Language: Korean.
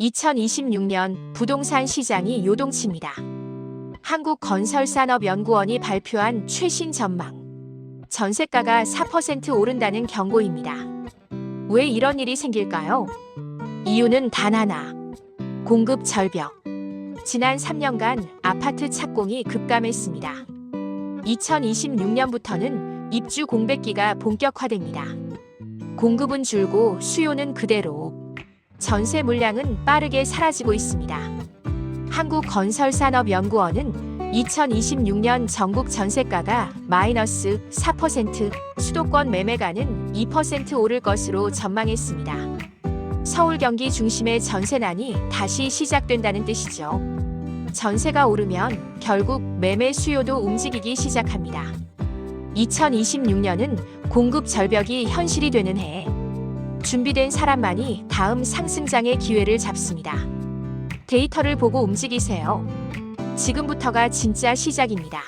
2026년 부동산 시장이 요동칩니다. 한국건설산업연구원이 발표한 최신 전망. 전세가가 4% 오른다는 경고입니다. 왜 이런 일이 생길까요? 이유는 단 하나. 공급 절벽. 지난 3년간 아파트 착공이 급감했습니다. 2026년부터는 입주 공백기가 본격화됩니다. 공급은 줄고 수요는 그대로. 전세 물량은 빠르게 사라지고 있습니다. 한국건설산업연구원은 2026년 전국 전세가가 마이너스 4%, 수도권 매매가는 2% 오를 것으로 전망했습니다. 서울 경기 중심의 전세난이 다시 시작된다는 뜻이죠. 전세가 오르면 결국 매매 수요도 움직이기 시작합니다. 2026년은 공급 절벽이 현실이 되는 해. 준비된 사람만이 다음 상승장의 기회를 잡습니다. 데이터를 보고 움직이세요. 지금부터가 진짜 시작입니다.